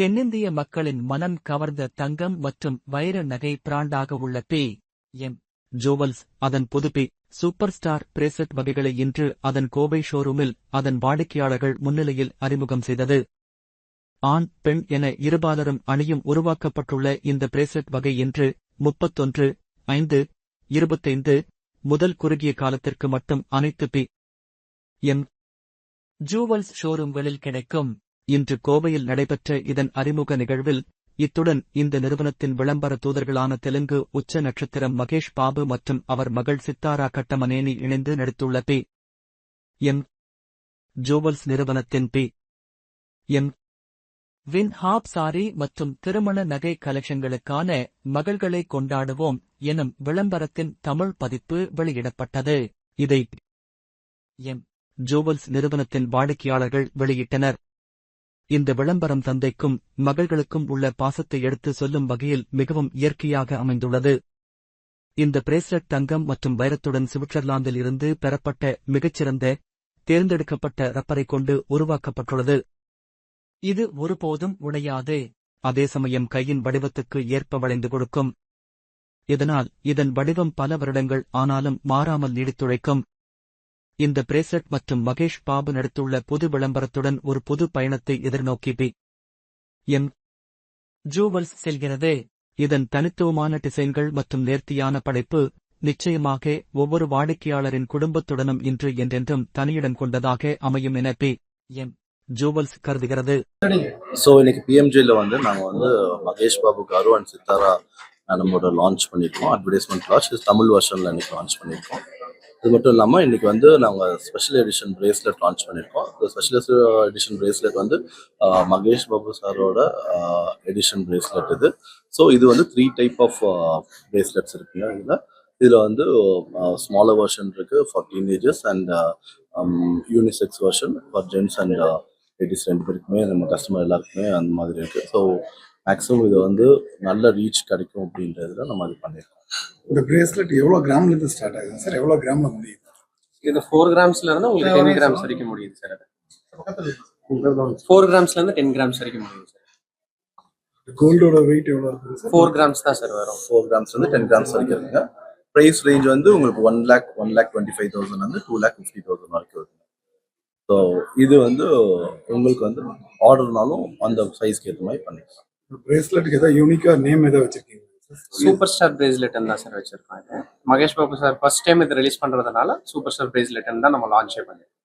தென்னிந்திய மக்களின் மனம் கவர்ந்த தங்கம் மற்றும் வைர நகை பிராண்டாக உள்ள பி எம். ஜோவல்ஸ் அதன் புதுப்பி சூப்பர் ஸ்டார் பிரேசட் வகைகளை இன்று அதன் கோவை ஷோரூமில் அதன் வாடிக்கையாளர்கள் முன்னிலையில் அறிமுகம் செய்தது. ஆண் பெண் என இருபாலரும் அணியும் உருவாக்கப்பட்டுள்ள இந்த பிரேசட் வகை இன்று முப்பத்தொன்று ஐந்து இருபத்தைந்து முதல் குறுகிய காலத்திற்கு மட்டும் அனைத்து பி எம். ஜூவல்ஸ் ஷோரூம்களில் கிடைக்கும் இன்று கோவையில் நடைபெற்ற இதன் அறிமுக நிகழ்வில் இத்துடன் இந்த நிறுவனத்தின் விளம்பர தூதர்களான தெலுங்கு உச்ச நட்சத்திரம் மகேஷ் பாபு மற்றும் அவர் மகள் சித்தாரா கட்டமனேனி இணைந்து நடித்துள்ள பி. எம். ஜூவல்ஸ் நிறுவனத்தின் பி. எம். வின் ஹாப் சாரி மற்றும் திருமண நகை கலெக்ஷன்களுக்கான மகள்களை கொண்டாடுவோம் எனும் விளம்பரத்தின் தமிழ் பதிப்பு வெளியிடப்பட்டது. இதை எம். ஜூவல்ஸ் நிறுவனத்தின் வாடிக்கையாளர்கள் வெளியிட்டனர். இந்த விளம்பரம் தந்தைக்கும் மகள்களுக்கும் உள்ள பாசத்தை எடுத்து சொல்லும் வகையில் மிகவும் இயற்கையாக அமைந்துள்ளது. இந்த பிரேஸ்லெட் தங்கம் மற்றும் வைரத்துடன் சுவிட்சர்லாந்தில் இருந்து பெறப்பட்ட மிகச்சிறந்த தேர்ந்தெடுக்கப்பட்ட ரப்பரை கொண்டு உருவாக்கப்பட்டுள்ளது. இது ஒருபோதும் உடையாது. அதே சமயம் கையின் வடிவத்துக்கு ஏற்ப வளைந்து கொடுக்கும். இதனால் இதன் வடிவம் பல வருடங்கள் ஆனாலும் மாறாமல் நீடித்துழைக்கும். இந்த பிரேசட் மற்றும் மகேஷ் பாபு நடித்துள்ள புது விளம்பரத்துடன் ஒரு புது பயணத்தை எதிர்நோக்கி பி. எம். ஜூவல்ஸ் செல்கிறது. இதன் தனித்துவமான டிசைன்கள் மற்றும் நேர்த்தியான படைப்பு நிச்சயமாக ஒவ்வொரு வாடிக்கையாளரின் குடும்பத்துடனும் இன்று என்றென்றும் தனியிடம் கொண்டதாக அமையும் என பி. எம். ஜூவல்ஸ் கருதுகிறது. ஸோ இன்னைக்கு பிஎம்ஜியில் வந்து நாங்கள் வந்து மகேஷ் பாபு காரு அண்ட் சித்தாரா நம்மளோட லான்ச் பண்ணியிருக்கோம். அட்வர்டைஸ்மெண்ட் லான்ச் தமிழ் வெர்ஷனில் இன்னைக்கு லான்ச் பண்ணியிருக்கோம். இது மட்டும் இல்லாமல் இன்னைக்கு வந்து நாங்கள் ஸ்பெஷல் எடிஷன் பிரேஸ்லெட் லான்ச் பண்ணியிருக்கோம் இந்த ஸ்பெஷல் எடிஷன் பிரேஸ்லெட் வந்து மகேஷ் பாபு சாரோட எடிஷன் பிரேஸ்லெட் இது. ஸோ இது வந்து த்ரீ டைப் ஆஃப் பிரேஸ்லெட்ஸ் இருக்குங்க இதில். இதில் வந்து ஸ்மாலர் வெர்ஷன் இருக்கு for teenagers and unisex version for gents and ladies ரெண்டு பேருக்குமே நம்ம கஸ்டமர் எல்லாருக்குமே அந்த மாதிரி இருக்கு. ஸோ மேக்ஸிமம் இது வந்து நல்ல ரீச் கிடைக்கும் அப்படின்றதுல நம்ம இது பண்ணியிருக்கோம் ஒரு பிரேஸ்லெட் எவ்வளோ கிராம்ல இருந்து ஸ்டார்ட் ஆகுது? சார் எவ்வளோ கிராம்ல முடியுது? இது ஃபோர் கிராம்ஸ்ல இருந்து உங்களுக்கு டென் கிராம்ஸ் வரைக்கும் முடியுது சார். அது ஃபோர் கிராம்ஸ்ல இருந்து டென் கிராம்ஸ் வரைக்கும் முடியுது சார். கோல்டோட வெயிட் எவ்வளோ இருக்குது சார்? ஃபோர் கிராம்ஸ் தான் சார் வரும். ஃபோர் கிராம்ஸ் வந்து டென் கிராம்ஸ் வரைக்கும் இருக்குங்க. ப்ரைஸ் ரேஞ்ச் வந்து உங்களுக்கு one lakh one lakh twenty five thousand வந்து டூ லேக் ஃபிஃப்டி தௌசண்ட் வரைக்கும் இருக்குங்க. ஸோ இது வந்து உங்களுக்கு வந்து ஆர்டர்னாலும் அந்த சைஸ்க்கு ஏற்ற மாதிரி பண்ணிக்கலாம். பிரேஸ்லெட்டுக்கு ஏதாவது யூனிக்கா நேம் ஏதாவது வச்சிருக்கீங்க சூப்பர் ஸ்டார் பிரேஸ்லெட் தான் சார் வச்சிருக்கோம் Mahesh Babu sir first time இது ரிலீஸ் பண்றதுனால சூப்பர் ஸ்டார் பிரேஸ்லெட் தான் நம்ம லான்ச்சே பண்ணிருக்கோம்.